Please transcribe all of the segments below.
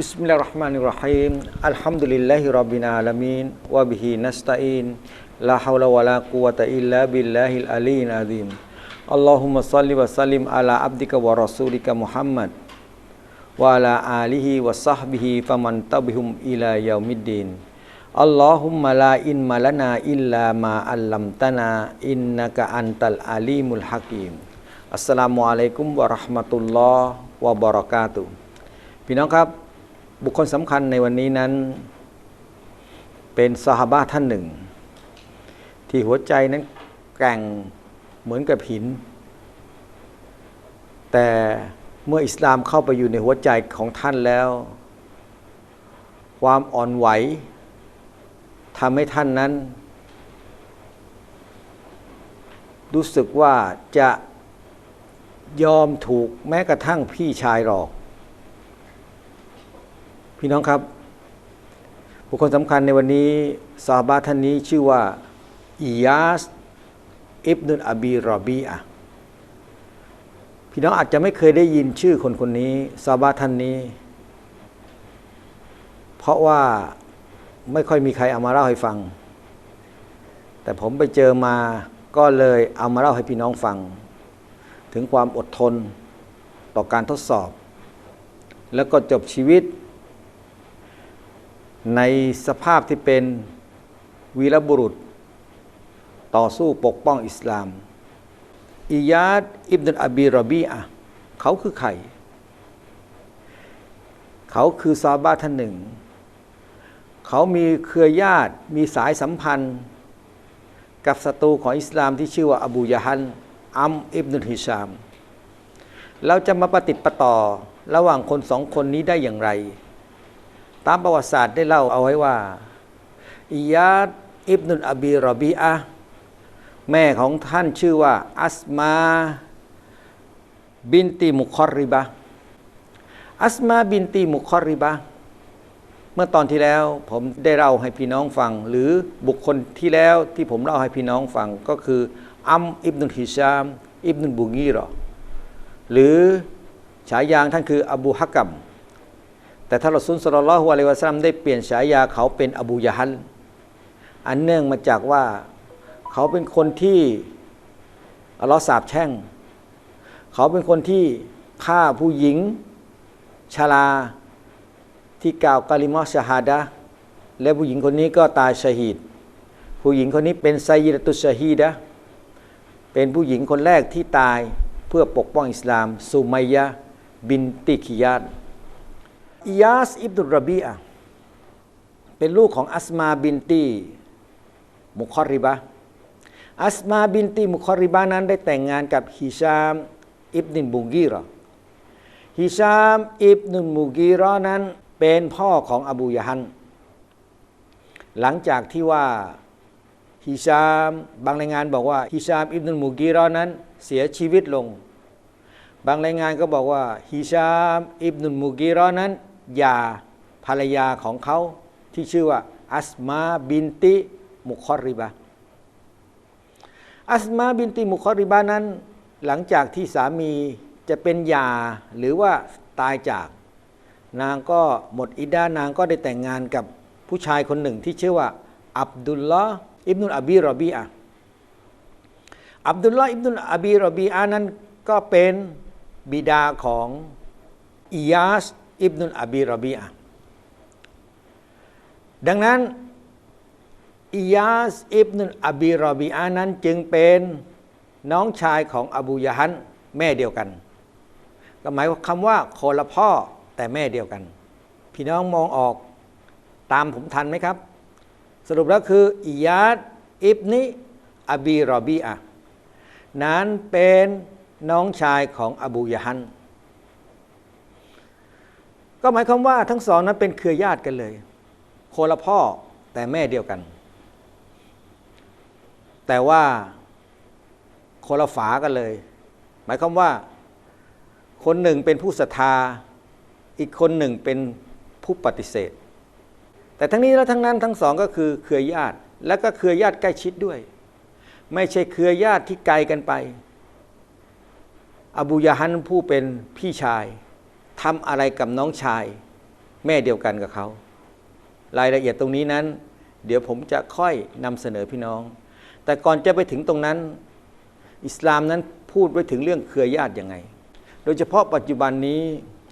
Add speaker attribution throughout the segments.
Speaker 1: بسم الله الرحمن الرحيم الحمد لله رب لا حول ولا قوة إلا بالله العلي العظيم. اللهم صل وسلم على عبدك ورسولك محمد وعلى آله وصحبه فمن تبهم إلى يوم الدين. اللهم لا علم لنا إلا ما علمتنا إنك أنت العليم الحكيم. السلام عليكم ورحمة الله وبركاته. พี่น้องครับ บุคคลสำคัญในวันนี้นั้น เป็นซาฮาบะท่านหนึ่ง ที่หัวใจนั้นแกร่งเหมือนกับหิน แต่เมื่ออิสลามเข้าไปอยู่ในหัวใจของท่านแล้ว ความอ่อนไหวทำให้ท่านนั้น รู้สึกว่าจะยอมถูกแม้กระทั่งพี่ชายหลอก พี่น้องครับ บุคคลสำคัญในวันนี้ซาฮาบะท่านนี้ชื่อว่า อิยาสอิบนุนอบีรอบีอะพี่น้องอาจจะไม่เคยได้ยินชื่อคนคนนี้ซาฮาบะท่านนี้ เพราะว่าไม่ค่อยมีใครเอามาเล่าให้ฟัง แต่ผมไปเจอมาก็เลยเอามาเล่าให้พี่น้องฟัง ถึงความอดทนต่อการทดสอบ แล้วก็จบชีวิต ในสภาพที่เป็นวีรบุรุษ ต่อสู้ปกป้องอิสลามอิยาดอิบนุอบีรบีอะเขาคือใคร เขาคือซาบะท่านหนึ่ง เขามีเครือญาติมีสายสัมพันธ์ กับศัตรูของอิสลามที่ชื่อว่าอบูยะฮันอัมอิบนุฮิชาม เราจะมาปฏิติดประต่อระหว่างคนสองคนนี้ได้อย่างไร ตามประวัติศาสตร์ได้เล่าเอาไว้ว่าอิยาดอิบนุอบีรบีอะ แม่ของท่านชื่อว่า อัสมา บินตีมุคอริบะ อัสมาบินตีมุคอริบะ เมื่อตอนที่แล้วผมได้เล่าให้พี่น้องฟัง หรือบุคคลที่แล้วที่ผมเล่าให้พี่น้องฟัง ก็คือ อัมอิบนุลฮิชาม อิบนุลบูงีรอ หรือฉายาท่านคือ อบูฮักกัม แต่ท่านรอซุลสลลลอฮุอะลัยวะซัลลัมได้เปลี่ยนฉายาเขาเป็นอบูยะฮัลอันเนื่องมาจากว่า เขาเป็นคนที่อัลลอฮ์สาบแช่ง เขาเป็นคนที่ฆ่าผู้หญิงชาลาที่กล่าวกาลิมอชฮาดะและผู้หญิงคนนี้ก็ตายชหีดผู้หญิงคนนี้เป็นไซยิดตุชฮีดะเป็นผู้หญิงคนแรกที่ตายเพื่อปกป้องอิสลามสุมัยยะบินติคิยาตอิยาสอิบนุลรบีอะเป็นลูกของอัสมาบินตีมุคอริบะ อัสมาบินตีมุคอริบะนั้นได้แต่งงานกับฮิชามอิบนุลมูกีรอฮิชามอิบนุลมูกีรอนั้นเป็นพ่อของอบูยฮัน หลังจากที่ว่าฮิชามบางรายงานบอกว่าฮิชามอิบนุมูกีรอนั้นเสียชีวิตลง บางรายงานก็บอกว่าฮิชามอิบนุมูกีรอนั้นยาภรรยาของเขาที่ชื่อว่าอัสมาบินติมุคอริบะ อัสมาบินติมุคอริบะนั้น หลังจากที่สามีจะเป็นยาหรือว่าตายจาก นางก็หมดอิดานางก็ได้แต่งงานกับผู้ชายคนหนึ่งที่ชื่อว่า อับดุลลอฮ์อิบนุลอบีรอบีอะอับดุลลอฮ์อิบนุลอบีรอบีอานั้นก็เป็นบิดาของอิยาสอิบนุลอบีรอบีอะดังนั้น อิยาสอิบนุลอบีรอบีอานั้นจึงเป็นน้องชายของอบูยะฮันแม่เดียวกัน ก็หมายคำว่าคนละพ่อแต่แม่เดียวกัน พี่น้องมองออกตามผมทันไหมครับ สรุปแล้วคืออิยาสอิบนิอบีรอบีอะนั้นเป็นน้องชายของอบูยะฮันก็หมายความว่าทั้งสองนั้นเป็นเครือญาติกันเลยโคนละพ่อแต่แม่เดียวกัน แต่ว่าคนละฝากันเลย หมายความว่า คนหนึ่งเป็นผู้ศรัทธา อีกคนหนึ่งเป็นผู้ปฏิเสธ แต่ทั้งนี้และทั้งนั้นทั้งสองก็คือเครือญาติ และก็เครือญาติใกล้ชิดด้วย ไม่ใช่เครือญาติที่ไกลกันไป อบูยาฮันผู้เป็นพี่ชายทำอะไรกับน้องชาย แม่เดียวกันกับเขา รายละเอียดตรงนี้นั้น เดี๋ยวผมจะค่อยนำเสนอพี่น้อง แต่ก่อนจะไปถึงตรงนั้น อิสลามนั้นพูดไว้ถึงเรื่องเครือญาติยังไง โดยเฉพาะปัจจุบันนี้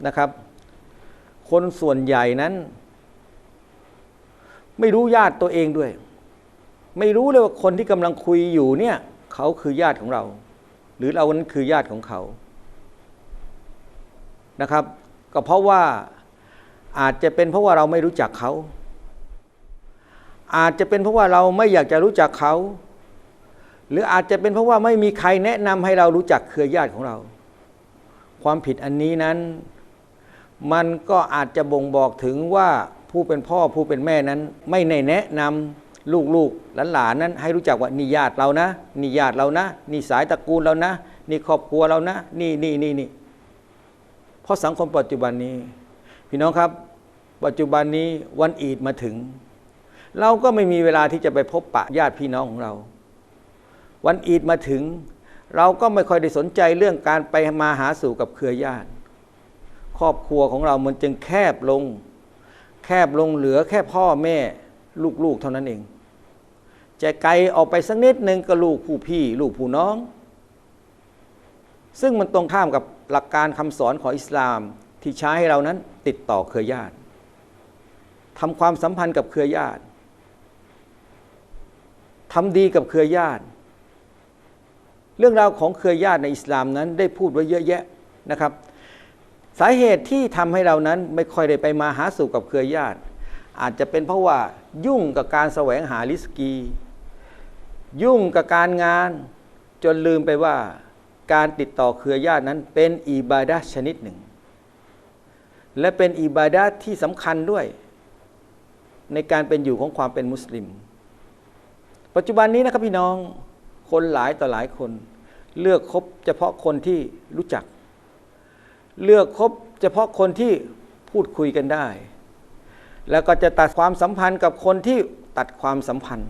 Speaker 1: นะครับ คนส่วนใหญ่นั้น ไม่รู้ญาติตัวเองด้วย ไม่รู้เลยว่าคนที่กำลังคุยอยู่เนี่ยเขาคือญาติของเรา หรือเรานั้นคือญาติของเขานะครับ ก็เพราะว่าอาจจะเป็นเพราะว่าเราไม่รู้จักเขา อาจจะเป็นเพราะว่าเราไม่อยากจะรู้จักเขา หรืออาจจะเป็นเพราะว่าไม่มีใครแนะนำให้เรารู้จักเครือญาติของเรา ความผิดอันนี้นั้น มันก็อาจจะบ่งบอกถึงว่าผู้เป็นพ่อผู้เป็นแม่นั้น ไม่ได้แนะนำลูกๆหลานๆนั้น ให้รู้จักว่านี่ญาติเรานะนี่ญาติเรานะนี่สายตระกูลเรานะนี่ครอบครัวเรานะ นี่นี่นี่นี่เพราะสังคมปัจจุบันนี้ พี่น้องครับ ปัจจุบันนี้วันอีดมาถึง เราก็ไม่มีเวลาที่จะไปพบปะญาติพี่น้องของเรา วันอีดมาถึง เราก็ไม่ค่อยได้สนใจเรื่องการไปมาหาสู่กับเครือญาติ ครอบครัวของเรามันจึงแคบลง แคบลงเหลือแค่พ่อแม่ลูกๆเท่านั้นเองจะไกลออกไปสักนิดหนึ่งก็ลูกผู้พี่ ลูกผู้น้อง ซึ่งมันตรงข้ามกับหลักการคำสอนของอิสลามที่ใช้ให้เรานั้นติดต่อเครือญาติทำความสัมพันธ์กับเครือญาติทำดีกับเครือญาติ เรื่องราวของเครือญาติในอิสลามนั้นได้พูดไว้เยอะแยะนะครับ สาเหตุที่ทำให้เรานั้นไม่ค่อยได้ไปมาหาสู่กับเครือญาติ อาจจะเป็นเพราะว่ายุ่งกับการแสวงหาริสกี ยุ่งกับการงานจนลืมไปว่าการติดต่อเครือญาตินั้นเป็นอิบาดะชนิดหนึ่ง และเป็นอิบาดะที่สำคัญด้วย ในการเป็นอยู่ของความเป็นมุสลิม ปัจจุบันนี้นะครับพี่น้อง คนหลายต่อหลายคน เลือกคบเฉพาะคนที่รู้จัก เลือกคบเฉพาะคนที่พูดคุยกันได้ แล้วก็จะตัดความสัมพันธ์กับคนที่ตัดความสัมพันธ์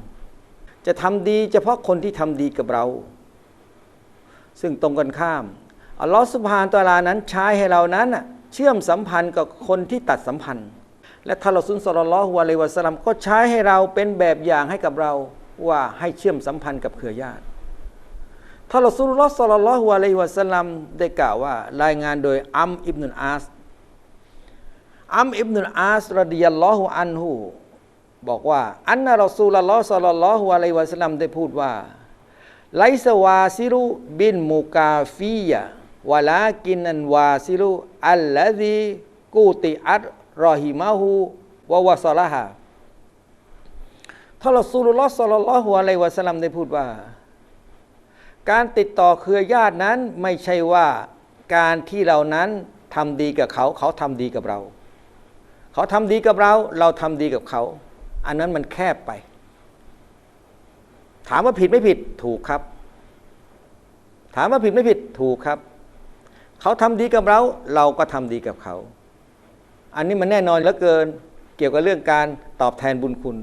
Speaker 1: จะทำดีเฉพาะคนที่ทำดีกับเรา ซึ่งตรงกันข้ามอัลลอฮฺสุบฮานตะอลานั้นใช้ให้เรานั้นเชื่อมสัมพันธ์กับคนที่ตัดสัมพันธ์ และท่านรอซุลสลลัลลอฮุอะลัยวะสลัมก็ใช้ให้เราเป็นแบบอย่างให้กับเรา ว่าให้เชื่อมสัมพันธ์กับเครือญาติท่านรอซูลุลลอฮ์ศ็อลลัลลอฮุอะลัยฮิวะสัลลัมได้กล่าวว่ารายงานโดยอัมอิบนุลอาสอัมอิบนุลอาสรดิยัลลอฮุอันฮูบอกว่า อันนะรอซูลลอฮ์ศ็อลลัลลอฮุอะลัยฮิวะสัลลัมได้พูดว่าไลซวาซิรุบินมุกาฟียะวะลากินันวาซิรุอัลลซีกูติอัตรอฮิมะฮูวะวะซอละฮา ท่านรอซูลุลลอฮ์ศ็อลลัลลอฮุอะลัยวะสัลลัมได้พูดว่า การติดต่อเครือญาตินั้นไม่ใช่ว่าการที่เรานั้นทำดีกับเขา เขาทำดีกับเรา เขาทำดีกับเรา เราทำดีกับเขา อันนั้นมันแคบไป ถามว่าผิดไม่ผิดถูกครับ ถามว่าผิดไม่ผิดถูกครับ เขาทำดีกับเรา เราก็ทำดีกับเขา อันนี้มันแน่นอนเหลือเกิน เกี่ยวกับเรื่องการตอบแทนบุญคุณ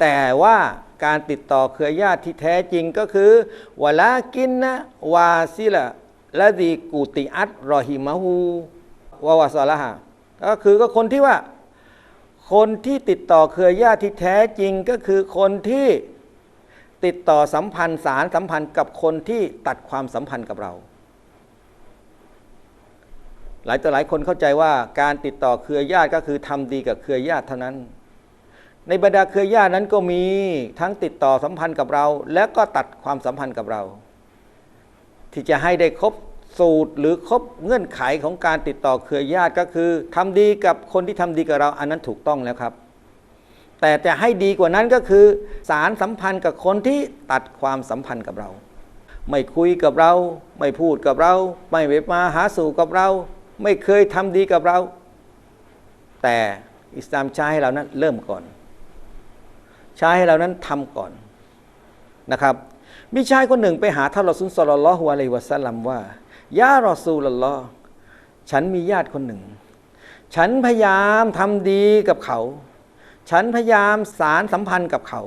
Speaker 1: แต่ว่าการติดต่อเครือญาติที่แท้จริงก็คือวะลากินนะวาซิละละดีกูติอัตรอฮิมะฮูวาวาซาละฮะก็คือก็คนที่ว่า คนที่ติดต่อเครือญาติที่แท้จริงก็คือคนที่ติดต่อสัมพันธ์สารสัมพันธ์กับคนที่ตัดความสัมพันธ์กับเรา หลายต่อหลายคนเข้าใจว่าการติดต่อเครือญาติก็คือทำดีกับเครือญาติเท่านั้น ในบรรดาเครือญาตินั้นก็มีทั้งติดต่อสัมพันธ์กับเรา และก็ตัดความสัมพันธ์กับเรา ที่จะให้ได้ครบสูตรหรือครบเงื่อนไขของการติดต่อเครือญาติก็คือทำดีกับคนที่ทำดีกับเรา อันนั้นถูกต้องแล้วครับ แต่จะให้ดีกว่านั้นก็คือ สารสัมพันธ์กับคนที่ตัดความสัมพันธ์กับเรา ไม่คุยกับเรา ไม่พูดกับเรา ไม่ไปมาหาสู่กับเรา ไม่เคยทำดีกับเรา แต่อิสลามใช้ให้เรานั้นเริ่มก่อน ใช้ให้เรานั้นทำก่อนนะครับมีชายคนหนึ่งไปหาท่านรอซุลสลลัลลอฮุอะลัยวะสัลลัมว่ายารอซูลลอฮ์ฉันมีญาติคนหนึ่ง ฉันพยายามทำดีกับเขา ฉันพยายามสารสัมพันธ์กับเขา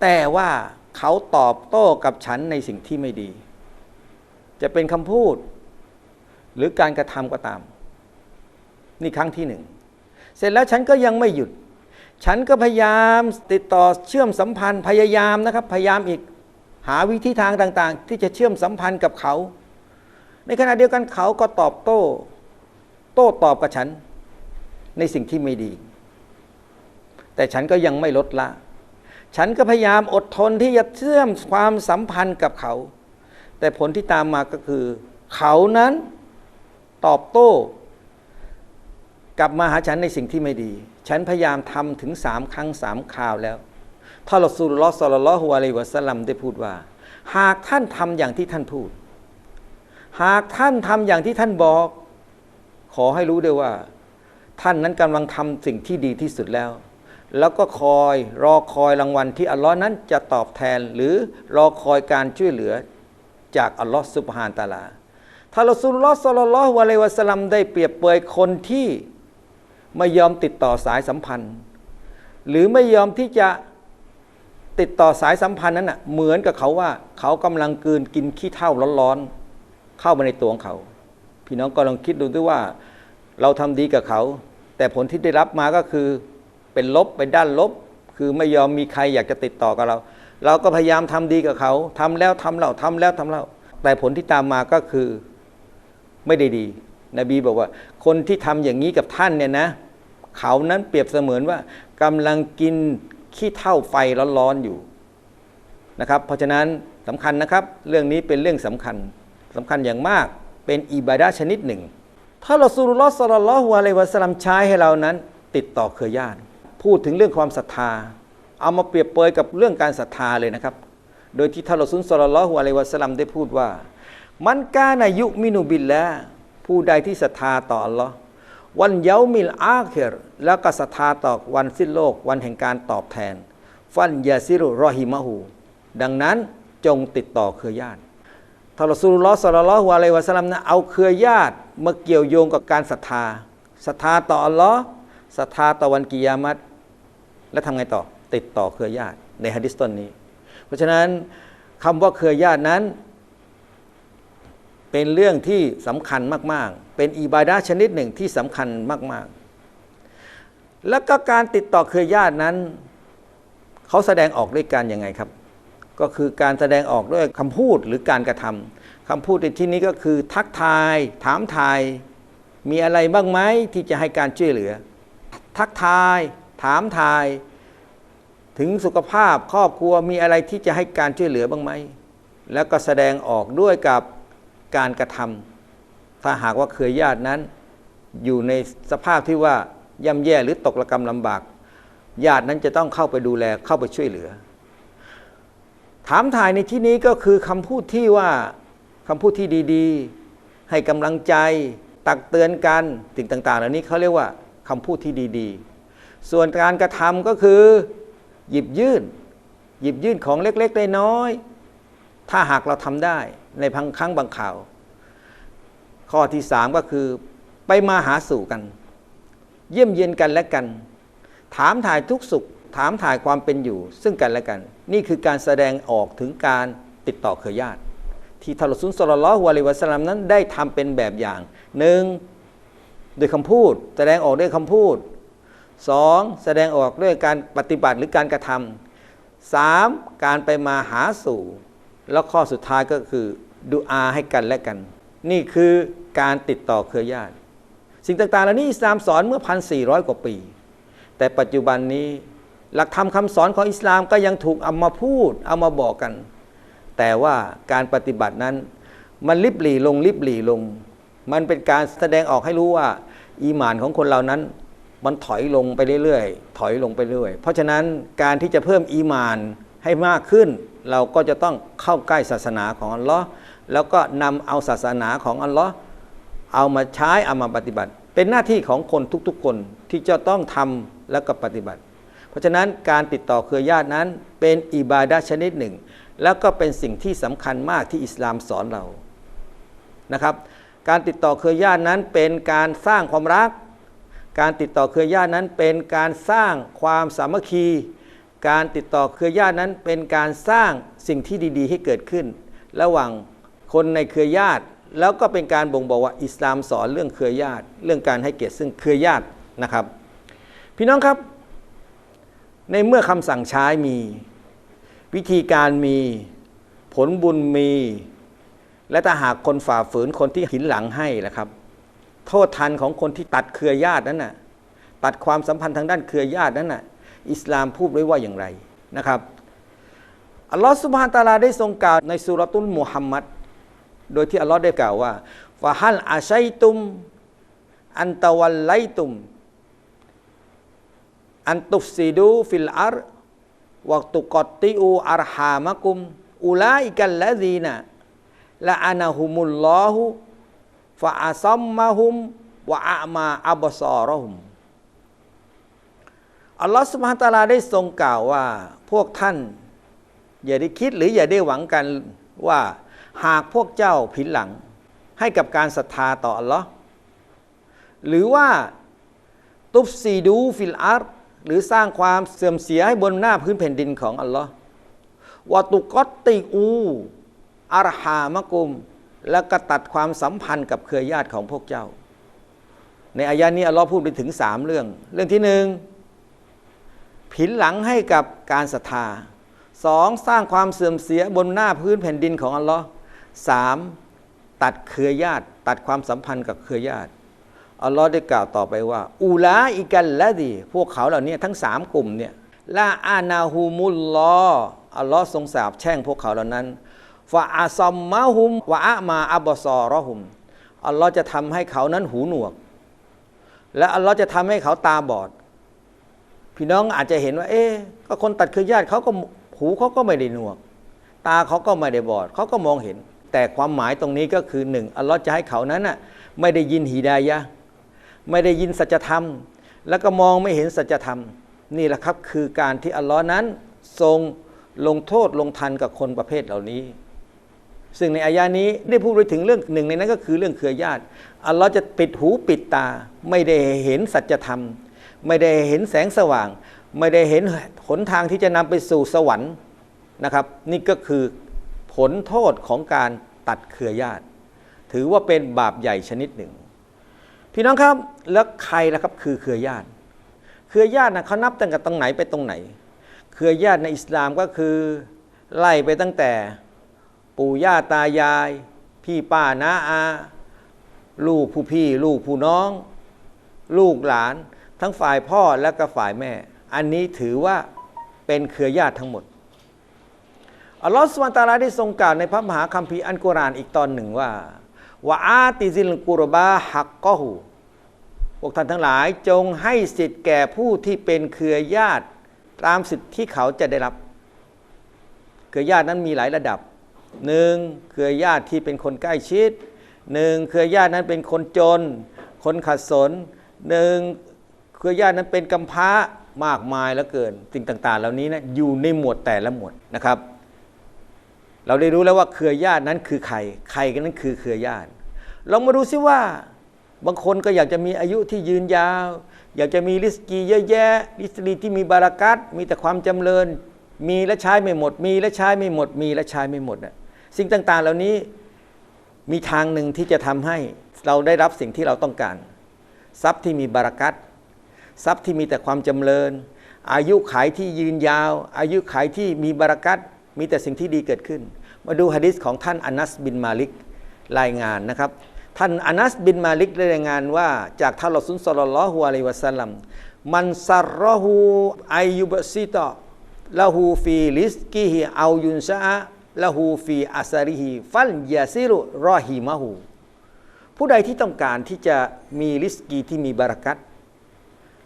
Speaker 1: แต่ว่าเขาตอบโต้กับฉันในสิ่งที่ไม่ดี จะเป็นคำพูด หรือการกระทำก็ตาม นี่ครั้งที่หนึ่ง เสร็จแล้วฉันก็ยังไม่หยุด ฉันก็พยายามติดต่อเชื่อมสัมพันธ์พยายามนะครับ พยายามอีกหาวิธีทางต่าง ๆ ที่จะเชื่อมสัมพันธ์กับเขา ในขณะเดียวกันเขาก็ตอบโต้ โต้ตอบกับฉัน ในสิ่งที่ไม่ดี แต่ฉันก็ยังไม่ลดละ ฉันก็พยายามอดทนที่จะเชื่อมความสัมพันธ์กับเขา แต่ผลที่ตามมาก็คือ เขานั้นตอบโต้ กลับมาหาฉันในสิ่งที่ไม่ดี ฉันพยายามทำถึงสามครั้งสามคราวแล้วท่านรอสูลลอสัลลัลลอฮุอะลัยวะสัลลัมได้พูดว่า หากท่านทำอย่างที่ท่านพูด หากท่านทำอย่างที่ท่านบอก ขอให้รู้ด้วยว่า ท่านนั้นกำลังทำสิ่งที่ดีที่สุดแล้ว แล้วก็คอยรอคอยรางวัลที่อัลลอฮ์นั้นจะตอบแทนหรือรอคอยการช่วยเหลือจากอัลลอฮ์ซุบฮานตะอาลาท่านรอสูลลอสัลลัลลอฮุอะลัยวะสัลลัมได้เปรียบเปยคนที่ ไม่ยอมติดต่อสายสัมพันธ์ หรือไม่ยอมที่จะติดต่อสายสัมพันธ์นั้นน่ะเหมือนกับเขาว่าเขากำลังกืนกินขี้เถ้าร้อนๆ เข้ามาในตัวของเขา พี่น้องก็ลองคิดดูด้วยว่าเราทำดีกับเขา แต่ผลที่ได้รับมาก็คือเป็นลบเป็นด้านลบ คือไม่ยอมมีใครอยากจะติดต่อกับเรา เราก็พยายามทำดีกับเขาทำแล้วทำเล่าทำแล้วทำเล่าแต่ผลที่ตามมาก็คือไม่ได้ดี นบีบอกว่า คนที่ทำอย่างนี้กับท่านเนี่ยนะ เขานั้นเปรียบเสมือนว่ากำลังกินขี้เท่าไฟร้อนๆอยู่นะครับ เพราะฉะนั้นสำคัญนะครับ เรื่องนี้เป็นเรื่องสำคัญสำคัญอย่างมากเป็นอิบาดะห์ชนิดหนึ่ง ถ้าเราสุลลอสลลัลอฮุอะลัยวะสลัมใช้ให้เรานั้น ติดต่อเครือญาติพูดถึงเรื่องความศรัทธา เอามาเปรียบเปรยกับเรื่องการศรัทธาเลยนะครับ โดยที่ท่านรอซูลสลลัลลอฮุอะลัยวะสลลัมได้พูดว่า มันกานายุมินุบิลละ ผู้ใดที่ศรัทธาต่ออัลลอฮ์วันเยามิลอาเครแล้วก็ศรัทธาต่อวันสิ้นโลกวันแห่งการตอบแทน ฟันยาซิรุรอฮิมะฮูดังนั้นจงติดต่อเครือญาติทารอซูลุลลอสัลลัลอฮุอะลัยวะสลัมนะเอาเครือญาติมาเกี่ยวโยงกับการศรัทธาศรัทธาต่ออัลลอฮ์ศรัทธาต่อวันกิยามัตแล้วทำไงต่อติดต่อเครือญาติในฮะดิษต้นนี้ เพราะฉะนั้นคำว่าเครือญาตินั้น เป็นเรื่องที่สำคัญมาก ๆ เป็นอิบาดะห์ชนิดหนึ่งที่สำคัญมาก ๆ แล้วก็การติดต่อเครือญาตินั้น เขาแสดงออกด้วยการยังไงครับ ก็คือการแสดงออกด้วยคำพูดหรือการกระทำคำพูดในที่นี้ก็คือทักทาย ถามทาย มีอะไรบ้างไหมที่จะให้การช่วยเหลือ ทักทาย ถามทาย ถึงสุขภาพครอบครัวมีอะไรที่จะให้การช่วยเหลือบ้างไหมแล้วก็แสดงออกด้วยกับ การกระทำถ้าหากว่าเครือญาตินั้น อยู่ในสภาพที่ว่าย่ำแย่หรือตกระกรรมลำบาก ญาตินั้นจะต้องเข้าไปดูแลเข้าไปช่วยเหลือ ถามถ่ายในที่นี้ก็คือคำพูดที่ว่าคำพูดที่ดีๆ ให้กำลังใจ ตักเตือนกันสิ่งต่างๆเหล่านี้เขาเรียกว่าคำพูดที่ดีๆ ส่วนการกระทำก็คือ หยิบยื่น หยิบยื่นของเล็กๆน้อยๆ ถ้าหากเราทำได้ในพังครั้งบางข่าว ข้อที่สามก็คือไปมาหาสู่กัน เยี่ยมเยียนกันและกัน ถามถ่ายทุกสุข ถามถ่ายความเป็นอยู่ ซึ่งกันและกัน นี่คือการแสดงออกถึงการติดต่อเครือญาติ ที่ทารสุนสลลลอฮุอะลัยฮิวะสัลลัมนั้นได้ทำเป็นแบบอย่างหนึ่งด้วยคำพูด แสดงออกด้วยคำพูดสองแสดงออกด้วยการปฏิบัติหรือการกระทำสามการไปมาหาสู่ แล้วข้อสุดท้ายก็คือดูอาให้กันและกัน นี่คือการติดต่อเครือญาติ สิ่งต่างๆเหล่านี้อิสลามสอนเมื่อพันสี่ร้อยกว่าปี แต่ปัจจุบันนี้หลักธรรมคำสอนของอิสลามก็ยังถูกเอามาพูดเอามาบอกกัน แต่ว่าการปฏิบัตินั้น มันลิบหลีลงลิบหลีลง มันเป็นการแสดงออกให้รู้ว่า อีหมานของคนเรานั้น มันถอยลงไปเรื่อยๆถอยลงไปเรื่อย เพราะฉะนั้นการที่จะเพิ่มอีหมานให้มากขึ้น เราก็จะต้องเข้าใกล้ศาสนาของอัลลอฮ์แล้วก็นำเอาศาสนาของอัลลอฮ์เอามาใช้เอามาปฏิบัติ เป็นหน้าที่ของคนทุกๆคนที่จะต้องทำแล้วก็ปฏิบัติ เพราะฉะนั้นการติดต่อเครือญาตินั้นเป็นอิบาดะชนิดหนึ่ง แล้วก็เป็นสิ่งที่สำคัญมากที่อิสลามสอนเรานะครับ การติดต่อเครือญาตินั้นเป็นการสร้างความรัก การติดต่อเครือญาตินั้นเป็นการสร้างความสามัคคี การติดต่อเครือญาตินั้นเป็นการสร้างสิ่งที่ดี ๆ ให้เกิดขึ้น ระหว่างคนในเครือญาติ แล้วก็เป็นการบ่งบอกว่าอิสลามสอนเรื่องเครือญาติ เรื่องการให้เกียรติซึ่งเครือญาตินะครับ พี่น้องครับ ในเมื่อคำสั่งใช้มี วิธีการมี ผลบุญมี และถ้าหากคนฝ่าฝืนคนที่หินหลังให้นะครับ โทษทันของคนที่ตัดเครือญาตินั้นน่ะตัดความสัมพันธ์ทางด้านเครือญาตินั้นน่ะ อิสลามพูดไว้ว่าอย่างไรนะครับอัลลอฮฺสุบฮานตาลาได้ทรงกล่าวในสุรตุลมุฮัมมัดโดยที่อัลลอฮ์ได้กล่าวว่าฟาฮัลอาชัยตุม อันตะวัลไลตุม อันตุฟซิดูฟิลอาร์วัตุกอตติอูอารฮามะกุม อุลาอิกัลละดีนะละอานะฮุมุลลอฮุฟะอาซัมมะฮุมวะอามาอับซอรหุม อัลลอฮฺสุบฮานตะอาลาได้ทรงกล่าวว่าพวกท่าน อย่าได้คิดหรืออย่าได้หวังกันว่าหากพวกเจ้าผินหลัง ให้กับการศรัทธาต่ออัลลอฮ์หรือว่าตุฟซีดูฟิลอาร์หรือสร้างความเสื่อมเสียให้บนหน้าพื้นแผ่นดินของอัลลอฮ์วาตุกอตติอูอารฮามะกุม และก็ตัดความสัมพันธ์กับเครือญาติของพวกเจ้า ในอายะนี้อัลลอฮ์พูดไปถึงสามเรื่อง เรื่องที่หนึ่ง ผินหลังให้กับการศรัทธาสองสร้างความเสื่อมเสียบนหน้าพื้นแผ่นดินของอัลลอฮ์สามตัดเครือญาติ ตัดความสัมพันธ์กับเครือญาติอัลลอฮ์ได้กล่าวต่อไปว่า อูลาอิกันละดี พวกเขาเหล่านี้ทั้งสามกลุ่มเนี่ยลาอานาฮูมุลลออัลลอฮ์ทรงสาบแช่งพวกเขาเหล่านั้นฟาอาซัมมาฮุมวะอะมาอับซอรอหุมอัลลอฮ์จะทำให้เขานั้นหูหนวก และอัลลอฮ์จะทำให้เขาตาบอด พี่น้องอาจจะเห็นว่า เอ๊ะก็คนตัดเครือญาติเขาก็หูเขาก็ไม่ได้หนวก ตาเขาก็ไม่ได้บอดเขาก็มองเห็น แต่ความหมายตรงนี้ก็คือหนึ่งอัลลอฮ์จะให้เขานั้นน่ะไม่ได้ยินฮีดายะไม่ได้ยินสัจธรรม แล้วก็มองไม่เห็นสัจธรรม นี่แหละครับคือการที่อัลลอฮ์นั้นทรงลงโทษลงทันกับคนประเภทเหล่านี้ ซึ่งในอายานี้ได้พูดไปถึงเรื่องหนึ่งในนั้นก็คือเรื่องเครือญาติ อัลลอฮ์จะปิดหูปิดตาไม่ได้เห็นสัจธรรม ไม่ได้เห็นแสงสว่าง ไม่ได้เห็นหนทางที่จะนำไปสู่สวรรค์นะครับ นี่ก็คือผลโทษของการตัดเครือญาติ ถือว่าเป็นบาปใหญ่ชนิดหนึ่ง พี่น้องครับแล้วใครล่ะครับคือเครือญาติ เครือญาตินะเขานับตั้งแต่ตรงไหนไปตรงไหน เครือญาติในอิสลามก็คือไล่ไปตั้งแต่ปู่ย่าตายาย พี่ป้าน้าอา ลูกผู้พี่ ลูกผู้น้อง ลูกหลาน ทั้งฝ่ายพ่อและก็ฝ่ายแม่ อันนี้ถือว่าเป็นเครือญาติทั้งหมด อัลลอฮฺสุบานตาลาได้ทรงกล่าวในพระมหาคัมภีร์อันกุรอานอีกตอนหนึ่งว่าวะอาติซิลกุรบาฮักกอหูพวกท่านทั้งหลายจงให้สิทธิ์แก่ผู้ที่เป็นเครือญาติตามสิทธิ์ที่เขาจะได้รับ เครือญาตินั้นมีหลายระดับหนึ่งเครือญาติที่เป็นคนใกล้ชิดหนึ่งเครือญาตินั้นเป็นคนจน คนขัดสนหนึ่ง เครือญาตินั้นเป็นกำพร้ามากมายแล้วเกินสิ่งต่าง ๆ เหล่านี้นะอยู่ในหมวดแต่ละหมวดนะครับ เราได้รู้แล้วว่าเครือญาตินั้นคือใคร ใครกันนั้นคือเครือญาติลองมาดูซิว่า บางคนก็อยากจะมีอายุที่ยืนยาว อยากจะมีริสกีเยอะแยะริสกีที่มีบารากัตมีแต่ความจำเริญ มีและใช้ไม่หมด มีและใช้ไม่หมด มีและใช้ไม่หมดน่ะสิ่งต่างๆ เหล่านี้มีทางหนึ่งที่จะทำให้เราได้รับสิ่งที่เราต้องการ ทรัพย์ที่มีบารากัต ทรัพย์ที่มีแต่ความจำเริญ อายุขายที่ยืนยาว อายุขายที่มีบารากัตมีแต่สิ่งที่ดีเกิดขึ้น มาดูฮะดิษของท่านอานัสบินมาลิกรายงานนะครับ ท่านอานัสบินมาลิกรายงานว่าจากท่านรอซุลสลลัลอฮุอะลัยฮิวะสัลลัมมันซารรอฮูอายุบซิตะละหูฟีลิสกิฮิเอายุนซาละหูฟีอาซาริฮิฟัลยาซิรุรอฮิมะฮูผู้ใดที่ต้องการที่จะมีลิสกีที่มีบารักัต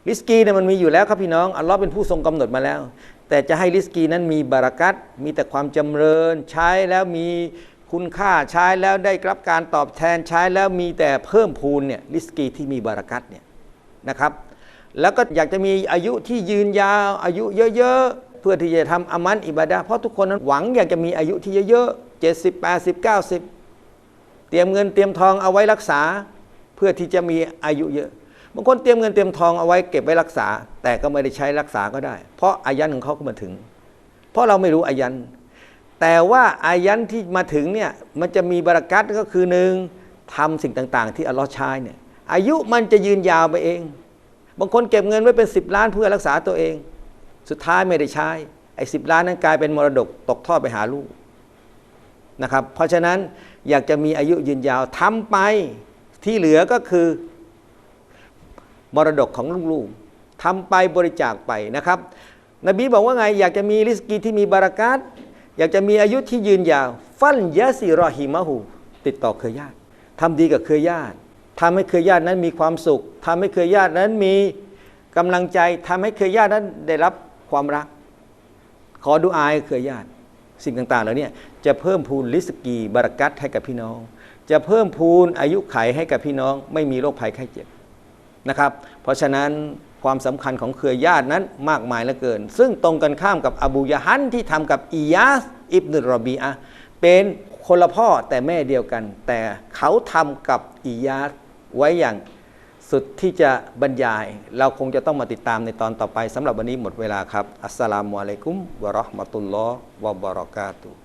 Speaker 1: ลิสกีเนี่ยมันมีอยู่แล้วครับพี่น้อง อัลลอฮ์เป็นผู้ทรงกำหนดมาแล้ว แต่จะให้ลิสกีนั้นมีบารักัตมีแต่ความจำเริญ ใช้แล้วมีคุณค่าใช้แล้วได้รับการตอบแทนใช้แล้วมีแต่เพิ่มพูนเนี่ยลิสกีที่มีบารักัตเนี่ยนะครับแล้วก็อยากจะมีอายุที่ยืนยาวอายุเยอะๆ เพื่อที่จะทำอามันอิบาดะห์เพราะทุกคนนั้นหวังอยากจะมีอายุที่เยอะๆเจ็ดสิบแปดสิบเก้าสิบเตรียมเงินเตรียมทองเอาไว้รักษา เพื่อที่จะมีอายุเยอะ บางคนเตรียมเงินเตรียมทองเอาไว้เก็บไว้รักษา แต่ก็ไม่ได้ใช้รักษาก็ได้ เพราะอายันของเขาก็มาถึง เพราะเราไม่รู้อายัน แต่ว่าอายันที่มาถึงเนี่ยมันจะมีบารักัตก็คือหนึ่งทำสิ่งต่างๆ ที่อัลลอฮ์ใช้เนี่ยอายุมันจะยืนยาวไปเอง บางคนเก็บเงินไว้เป็น 10 ล้านเพื่อรักษาตัวเอง สุดท้ายไม่ได้ใช้ไอ้สิล้านนั้นกลายเป็นมรดกตกทอดไปหาลูกนะครับเพราะฉะนั้นอยากจะมีอายุยืนยาวทำไปที่เหลือก็คือ มรดกของลูกๆทำไปบริจาคไปนะครับ นบีบอกว่าไงอยากจะมีริสกีที่มีบารากัตอยากจะมีอายุที่ยืนยาว ฟันยะซีรอฮิมะหูติดต่อเครือญาติทำดีกับเครือญาติทำให้เครือญาตินั้นมีความสุขทำให้เครือญาตินั้นมีกำลังใจทำให้เครือญาตินั้นได้รับความรัก ขอดุอายเครือญาติสิ่งต่างๆเหล่านี้จะเพิ่มพูนริสกีบารากัตให้กับพี่น้อง จะเพิ่มพูนอายุไขให้กับพี่น้อง ไม่มีโรคภัยไข้เจ็บ นะครับ เพราะฉะนั้นความสำคัญของเครือญาตินั้นมากมายเหลือเกิน ซึ่งตรงกันข้ามกับอบูยะฮันที่ทำกับอียาสอิบนุรบีอะเป็นคนละพ่อแต่แม่เดียวกัน แต่เขาทำกับอียาสไว้อย่างสุดที่จะบรรยาย เราคงจะต้องมาติดตามในตอนต่อไปสำหรับวันนี้หมดเวลาครับ อัสสลามุอะลัยกุมวะราะห์มะตุลลอฮ์วะบะเราะกาตุฮ